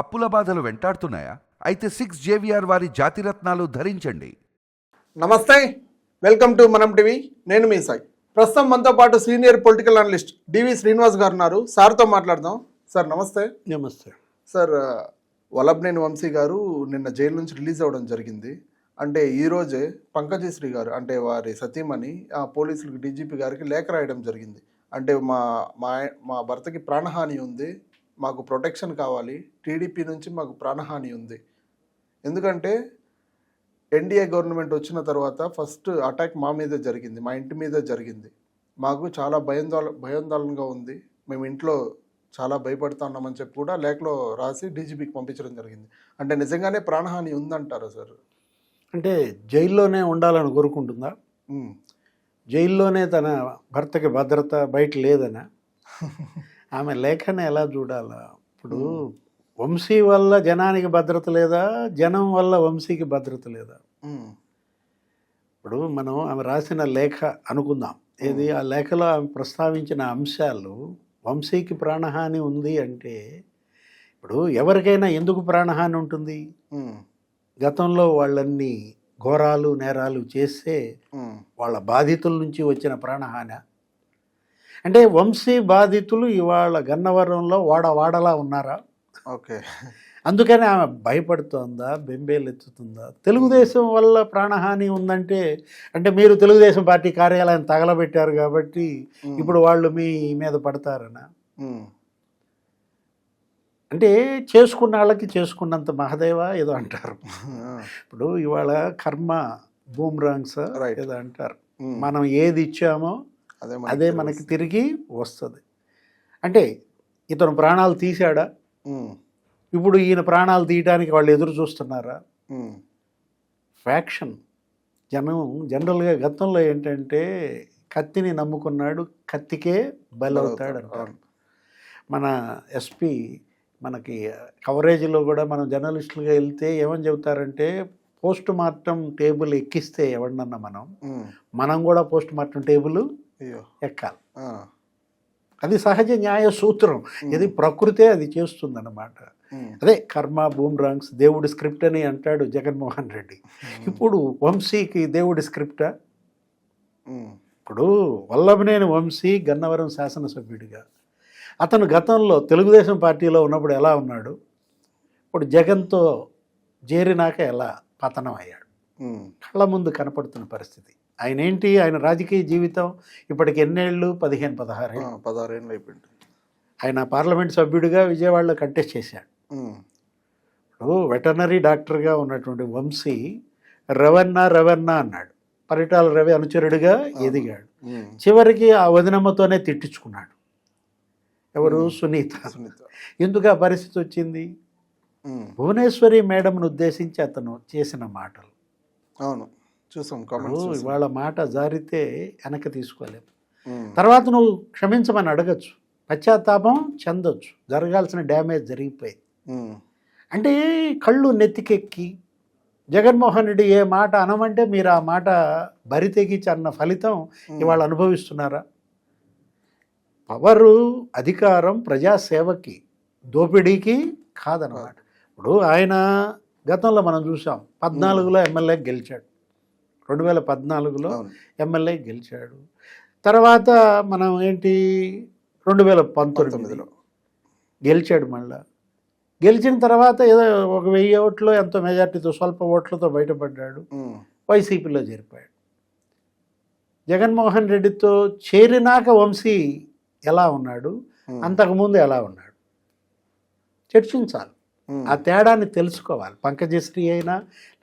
అప్పుల బాధలు వెంటాడుతున్నాయా? అయితే సిక్స్ జేవిఆర్ వారి జాతిరత్నాలు ధరించండి. నమస్తే. Welcome to Manam TV. నేను మీ సాయి. ప్రస్తుతం మనతో పాటు senior political analyst DV Srinivas garu ఉన్నారు. సార్తో మాట్లాడదాం. సార్ నమస్తే. నమస్తే. సార్ వల్లభనేని వంశీ గారు నిన్న జైలు నుంచి రిలీజ్ అవ్వడం జరిగింది. అంటే ఈ రోజే పంకజశ్రీ గారు అంటే వారి సతీమణి ఆ పోలీసులకు డీజీపీ గారికి లేఖ రాయడం జరిగింది. అంటే మా మా మా భర్తకి ప్రాణహాని ఉంది. మాకు ప్రొటెక్షన్ కావాలి. టీడీపీ నుంచి మాకు ప్రాణహాని ఉంది. ఎందుకంటే ఎన్డీఏ గవర్నమెంట్ వచ్చిన తర్వాత ఫస్ట్ అటాక్ మా మీద జరిగింది. మా ఇంటి మీద జరిగింది. మాకు చాలా భయాందోళ భయాందోళనగా ఉంది. మేము ఇంట్లో చాలా భయపడుతున్నామని చెప్పి కూడా లేఖలో రాసి డీజీపీకి పంపించడం జరిగింది. అంటే నిజంగానే ప్రాణహాని ఉందంటారా సార్? అంటే జైల్లోనే ఉండాలని కోరుకుంటుందా. జైల్లోనే తన భర్తకి భద్రత బయట లేదనా? ఆమె లేఖని ఎలా చూడాలా? ఇప్పుడు వంశీ వల్ల జనానికి భద్రత లేదా? జనం వల్ల వంశీకి భద్రత లేదా. ఇప్పుడు మనం ఆమె రాసిన లేఖ అనుకుందాం. ఏది? ఆ లేఖలో ఆమె ప్రస్తావించిన అంశాలు వంశీకి ప్రాణహాని ఉంది అంటే ఇప్పుడు ఎవరికైనా ఎందుకు ప్రాణహాని ఉంటుంది. గతంలో వాళ్ళన్ని ఘోరాలు నేరాలు చేస్తే. వాళ్ళ బాధితుల నుంచి వచ్చిన ప్రాణహాని? అంటే వంశీ బాధితులు ఇవాళ గన్నవరంలో వాడ వాడలా ఉన్నారా ఓకే అందుకని ఆమె భయపడుతోందా బెంబేలెత్తుతుందా తెలుగుదేశం వల్ల ప్రాణహాని ఉందంటే అంటే మీరు తెలుగుదేశం పార్టీ కార్యాలయం తగలబెట్టారు కాబట్టి. ఇప్పుడు వాళ్ళు మీ మీద పడతారనా. అంటే చేసుకున్న వాళ్ళకి చేసుకున్నంత మహదేవ ఏదో అంటారు. ఇప్పుడు ఇవాళ కర్మ బూమ్రాంగ్స్ Right. ఏదో అంటారు. మనం ఏది ఇచ్చామో అదే మనకి తిరిగి వస్తుంది అంటే ఇతను ప్రాణాలు తీశాడా. ఇప్పుడు ఈయన ప్రాణాలు తీయడానికి వాళ్ళు ఎదురు చూస్తున్నారా. ఫ్యాక్షన్ జనం జనరల్గా గతంలో ఏంటంటే కత్తిని నమ్ముకున్నాడు కత్తికే బలవుతాడు అంటారు. మన ఎస్పీ మనకి కవరేజ్లో కూడా మనం జర్నలిస్టులుగా వెళ్తే ఏమని చెబుతారంటే పోస్ట్ మార్టం టేబుల్ ఎక్కిస్తే ఎవరినన్నా మనం. మనం కూడా పోస్ట్ మార్టం టేబుల్ ఎక్కాలి. అది సహజ న్యాయ సూత్రం. ఇది ప్రకృతే అది చేస్తుందన్నమాట. అదే కర్మ బూమ్రాంగ్స్ దేవుడి స్క్రిప్ట్ అని అంటాడు జగన్మోహన్ రెడ్డి. ఇప్పుడు వంశీకి దేవుడి స్క్రిప్టా. ఇప్పుడు వల్లభనేని వంశీ గన్నవరం శాసనసభ్యుడిగా. అతను గతంలో తెలుగుదేశం పార్టీలో ఉన్నప్పుడు ఎలా ఉన్నాడు? ఇప్పుడు జగన్తో చేరినాక ఎలా పతనం అయ్యాడు. కళ్ళ ముందు కనపడుతున్న పరిస్థితి. ఆయన ఏంటి ఆయన రాజకీయ జీవితం? ఇప్పటికి ఎన్నేళ్ళు? పదిహేను పదహారు ఆ, పదహారేళ్ళు అయిపోయింది. ఆయన పార్లమెంట్ సభ్యుడిగా విజయవాడలో కంటెస్ట్ చేశాడు. ఇప్పుడు వెటర్నరీ డాక్టర్గా ఉన్నటువంటి వంశీ రవన్నా రవన్నా అన్నాడు. పరిటాల రవి అనుచరుడిగా ఎదిగాడు. చివరికి ఆ వదినమ్మతోనే తిట్టించుకున్నాడు. ఎవరు? సునీత. సునీత. ఎందుకు ఆ పరిస్థితి వచ్చింది. భువనేశ్వరి మేడంను ఉద్దేశించి అతను చేసిన మాటలు. అవును. చూసాం. ఇవాళ మాట జారితే వెనక్కి తీసుకోలేము. తర్వాత నువ్వు క్షమించమని అడగచ్చు. పశ్చాత్తాపం చెందొచ్చు. జరగాల్సిన డ్యామేజ్ జరిగిపోయింది. అంటే కళ్ళు నెత్తికెక్కి జగన్మోహన్ రెడ్డి ఏ మాట అనమంటే మీరు ఆ మాట బరి తెగించి అన్న ఫలితం ఇవాళ అనుభవిస్తున్నారా? పవరు అధికారం ప్రజాసేవకి దోపిడీకి కాదనమాట ఇప్పుడు ఆయన గతంలో మనం చూసాం పద్నాలుగులో ఎమ్మెల్యే గెలిచాడు. రెండు వేల పద్నాలుగులో. ఎమ్మెల్యే గెలిచాడు. తర్వాత మనం ఏంటి రెండు వేల పంతొమ్మిదిలో. గెలిచాడు మళ్ళా. గెలిచిన తర్వాత ఏదో ఒక వెయ్యి ఓట్లు ఎంతో మెజార్టీతో స్వల్ప ఓట్లతో బయటపడ్డాడు. వైసీపీలో చేరిపోయాడు. జగన్మోహన్ రెడ్డితో చేరినాక వంశీ ఎలా ఉన్నాడు. అంతకుముందు ఎలా ఉన్నాడు? చర్చించాలి. ఆ తేడాన్ని తెలుసుకోవాలి. పంకజశ్రీ అయినా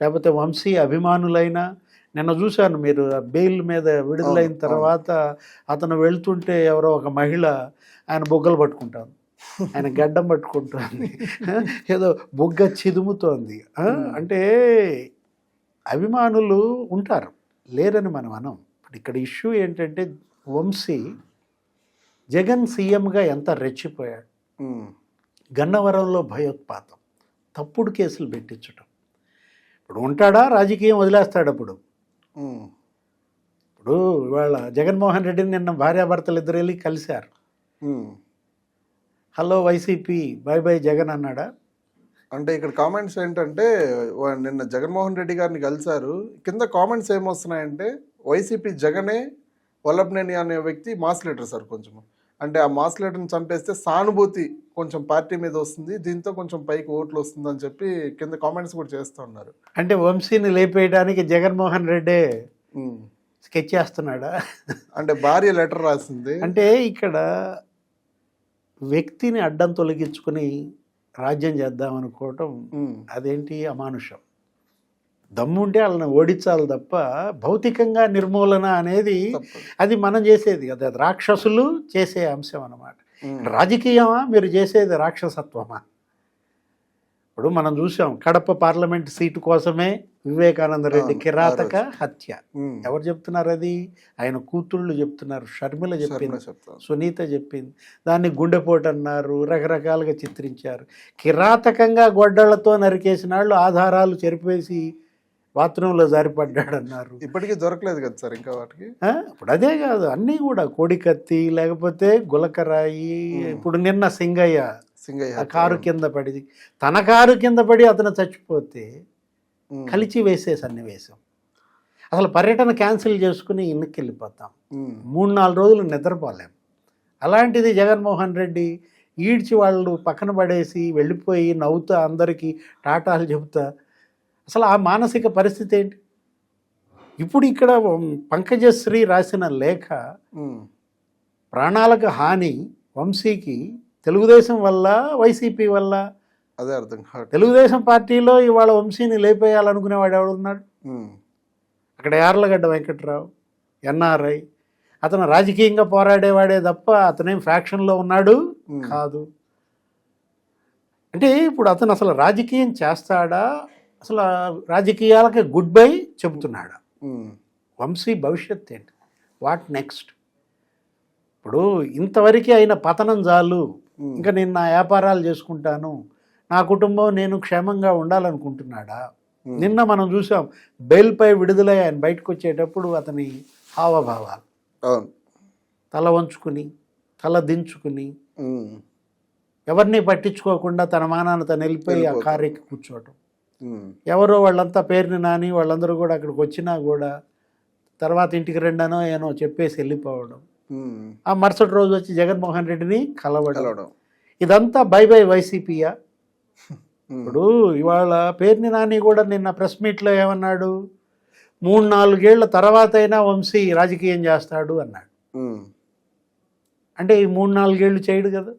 లేకపోతే వంశీ అభిమానులైనా నిన్న చూశాను మీరు ఆ బెయిల్ మీద విడుదలైన తర్వాత అతను వెళ్తుంటే ఎవరో ఒక మహిళ ఆయన బొగ్గలు పట్టుకుంటాను. ఆయన గడ్డం పట్టుకుంటుంది ఏదో బొగ్గ చిదుముతోంది. అంటే అభిమానులు ఉంటారు లేరని మనం అనం. ఇప్పుడు ఇక్కడ ఇష్యూ ఏంటంటే వంశీ జగన్ సీఎంగా ఎంత రెచ్చిపోయాడు. గన్నవరంలో భయోత్పాతం తప్పుడు కేసులు పెట్టించటం. ఇప్పుడు ఉంటాడా రాజకీయం వదిలేస్తాడు అప్పుడు. ఇప్పుడు ఇవాళ జగన్మోహన్ రెడ్డిని నిన్న భార్యాభర్తలు ఇద్దరు వెళ్ళి కలిశారు. Hello YCP bye bye Jagan అన్నాడా? అంటే ఇక్కడ కామెంట్స్ ఏంటంటే నిన్న జగన్మోహన్ రెడ్డి గారిని కలిశారు. కింద కామెంట్స్ ఏమొస్తున్నాయంటే వైసీపీ జగనే వల్లభనేని అనే వ్యక్తి మాస్ లీడర్ సార్ కొంచెం. అంటే ఆ మాస్ లీడర్ని చంపేస్తే సానుభూతి కొంచెం పార్టీ మీద వస్తుంది దీంతో కొంచెం పైకి ఓట్లు వస్తుందని చెప్పి కింద కామెంట్స్ కూడా చేస్తూ ఉన్నారు అంటే వంశీని లేపేయడానికి జగన్మోహన్ రెడ్డి. స్కెచ్ చేస్తున్నాడా అంటే భార్య లెటర్ రాసింది అంటే ఇక్కడ వ్యక్తిని అడ్డం తొలగించుకుని రాజ్యం చేద్దాం అనుకోవటం. అదేంటి అమానుషం దమ్ముంటే వాళ్ళని ఓడించాలి తప్ప భౌతికంగా నిర్మూలన అనేది. అది మనం చేసేది కదా అది రాక్షసులు చేసే అంశం అన్నమాట. రాజకీయమా? మీరు చేసేది రాక్షసత్వమా? ఇప్పుడు మనం చూసాం కడప పార్లమెంట్ సీటు కోసమే వివేకానంద రెడ్డి కిరాతక హత్య. ఎవరు చెప్తున్నారు అది? ఆయన కూతుళ్ళు చెప్తున్నారు షర్మిల చెప్పింది సునీత చెప్పింది. దాన్ని గుండెపోటు అన్నారు రకరకాలుగా చిత్రించారు. కిరాతకంగా గొడ్డళ్ళతో నరికేసిన వాళ్ళు ఆధారాలు చెరిపేసి బాత్రూంలో జారిపడ్డాడు అన్నారు ఇప్పటికీ దొరకలేదు కదా సార్ ఇంకా వాటికి ఇప్పుడు అదే కాదు అన్నీ కూడా కోడికత్తి లేకపోతే గులకరాయి. ఇప్పుడు నిన్న సింగయ్య సింగయ్య కారు కింద పడి తన కారు కింద పడి అతను చచ్చిపోతే. కలిసి వేసే సన్నివేశం అసలు పర్యటన క్యాన్సిల్ చేసుకుని ఇన్నికి వెళ్ళిపోతాం. మూడు నాలుగు రోజులు నిద్రపోలేం అలాంటిది జగన్మోహన్ రెడ్డి ఈడ్చి వాళ్ళు పక్కన పడేసి వెళ్ళిపోయి నవ్వుతా అందరికీ టాటాలు చెబుతా అసలు ఆ మానసిక పరిస్థితి ఏంటి ఇప్పుడు ఇక్కడ పంకజశ్రీ రాసిన లేఖ. ప్రాణాలకు హాని వంశీకి తెలుగుదేశం వల్ల వైసీపీ వల్ల అదే అర్థం. తెలుగుదేశం పార్టీలో ఇవాళ వంశీని లేపేయాలనుకునేవాడు ఎవడున్నాడు. అక్కడ యార్లగడ్డ వెంకట్రావు ఎన్ఆర్ఐ అతను రాజకీయంగా పోరాడేవాడే తప్ప అతనేం ఫ్యాక్షన్లో ఉన్నాడు. కాదు అంటే ఇప్పుడు అతను అసలు రాజకీయం చేస్తాడా అసలు రాజకీయాలకి గుడ్ బై చెబుతున్నాడా. వంశీ భవిష్యత్ ఏంటి వాట్ నెక్స్ట్ ఇప్పుడు ఇంతవరకు అయిన పతనం చాలు. ఇంకా నేను నా వ్యాపారాలు చేసుకుంటాను నా కుటుంబం నేను క్షేమంగా ఉండాలనుకుంటున్నాడా. నిన్న మనం చూసాం బెయిల్పై విడుదలై ఆయన బయటకు వచ్చేటప్పుడు అతని హావభావాలు తల వంచుకుని తల దించుకుని. ఎవరిని పట్టించుకోకుండా తన మానాన్ని తను వెళ్ళిపోయి ఆ వెళ్ళిపోతాడు. కారు ఎక్కి కూర్చోవటం. ఎవరో వాళ్ళంతా పేరుని నాని వాళ్ళందరూ కూడా అక్కడికి వచ్చినా కూడా తర్వాత ఇంటికి రెండనో ఏనో చెప్పేసి వెళ్ళిపోవడం. ఆ మరుసటి రోజు వచ్చి జగన్మోహన్ రెడ్డిని కలవడం ఇదంతా బై బై వైసీపీయా. ఇప్పుడు ఇవాళ పేర్ని నాని కూడా నిన్న ప్రెస్ మీట్లో ఏమన్నాడు మూడు నాలుగేళ్ళ తర్వాత అయినా వంశీ రాజకీయం చేస్తాడు అన్నాడు. అంటే ఈ మూడు నాలుగేళ్ళు చేయడు కదా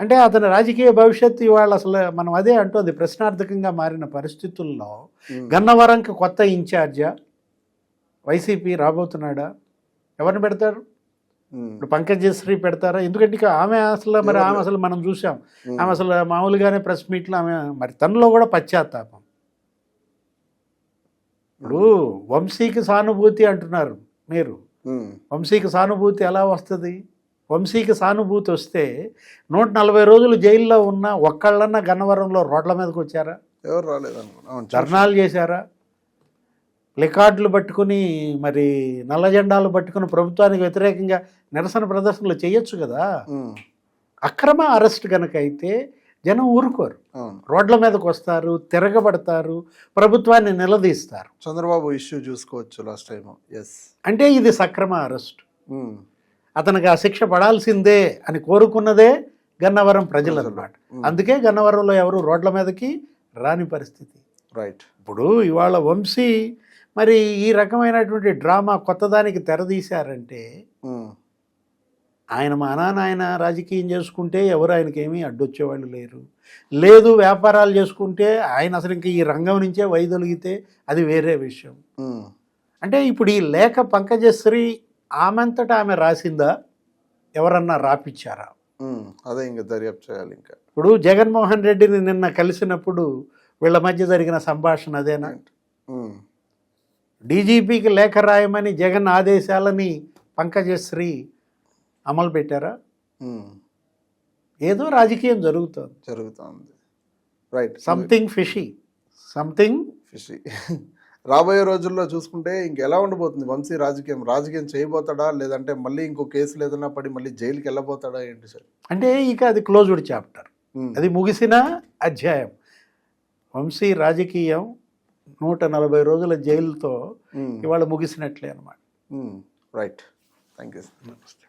అంటే అతని రాజకీయ భవిష్యత్తు ఇవాళ అసలు మనం అదే అంటోంది ప్రశ్నార్థకంగా మారిన పరిస్థితుల్లో. గన్నవరంకి కొత్త ఇన్ఛార్జా వైసీపీ రాబోతున్నాడా? ఎవరిని పెడతారు. ఇప్పుడు పంకజశ్రీ పెడతారా? ఎందుకంటే ఇక ఆమె అసలు మరి ఆమె అసలు మనం చూసాం. ఆమె అసలు మామూలుగానే ప్రెస్ మీట్లో ఆమె మరి తనలో కూడా పశ్చాత్తాపం. ఇప్పుడు వంశీకి సానుభూతి అంటున్నారు మీరు. వంశీకి సానుభూతి ఎలా వస్తుంది? వంశీకి సానుభూతి వస్తే నూట నలభై రోజులు జైల్లో ఉన్న ఒక్కళ్ళన్నా గన్నవరంలో రోడ్ల మీదకి వచ్చారా? ఎవరు రాలేదు అనుకున్నా అవును, చూసి- ధర్నాలు చేశారా? ప్లికార్డులు పట్టుకుని మరి నల్ల జెండాలు పట్టుకుని ప్రభుత్వానికి వ్యతిరేకంగా నిరసన ప్రదర్శనలు చేయొచ్చు కదా. అక్రమ అరెస్ట్ కనుక అయితే జనం ఊరుకోరు. రోడ్ల మీదకి వస్తారు తిరగబడతారు ప్రభుత్వాన్ని నిలదీస్తారు. చంద్రబాబు ఇష్యూ చూసుకోవచ్చు లాస్ట్ టైం ఎస్ అంటే ఇది సక్రమ అరెస్ట్. అతనికి ఆ శిక్ష పడాల్సిందే అని కోరుకున్నదే గన్నవరం ప్రజలు అన్నమాట అందుకే గన్నవరంలో ఎవరు రోడ్ల మీదకి రాని పరిస్థితి. రైట్ ఇప్పుడు ఇవాళ వంశీ మరి ఈ రకమైనటువంటి డ్రామా కొత్తదానికి తెరదీశారంటే ఆయన మా నాన్న ఆయన రాజకీయం చేసుకుంటే ఎవరు ఆయనకి ఏమీ అడ్డొచ్చేవాళ్ళు లేరు. లేదు వ్యాపారాలు చేసుకుంటే ఆయన అసలు ఇంక ఈ రంగం నుంచే వైదొలిగితే అది వేరే విషయం. అంటే ఇప్పుడు ఈ లేఖ పంకజశ్రీ ఆమెంతటా ఆమె రాసిందా? ఎవరన్నా రాపిచ్చారా? అదే ఇంకా దర్యాప్తు చేయాలి ఇంకా. ఇప్పుడు జగన్మోహన్ రెడ్డిని నిన్న కలిసినప్పుడు వీళ్ళ మధ్య జరిగిన సంభాషణ అదేనా. డీజీపీకి లేఖ రాయమని జగన్ ఆదేశాలని పంకజశ్రీ అమలు పెట్టారా. ఏదో రాజకీయం జరుగుతుంది. జరుగుతుంది. Right something fishy something fishy రాబోయే రోజుల్లో చూసుకుంటే ఇంకెలా ఉండిపోతుంది వంశీ రాజకీయం రాజకీయం చేయబోతాడా? లేదంటే మళ్ళీ ఇంకో కేసులు ఏదైనా పడి మళ్ళీ జైలుకి వెళ్ళబోతాడా ఏంటి సార్? అంటే ఇక అది క్లోజ్డ్ చాప్టర్. అది ముగిసిన అధ్యాయం. వంశీ రాజకీయం నూట నలభై రోజుల జైలుతో ఇవాళ ముగిసినట్లే అనమాట రైట్. థ్యాంక్ యూ నమస్తే.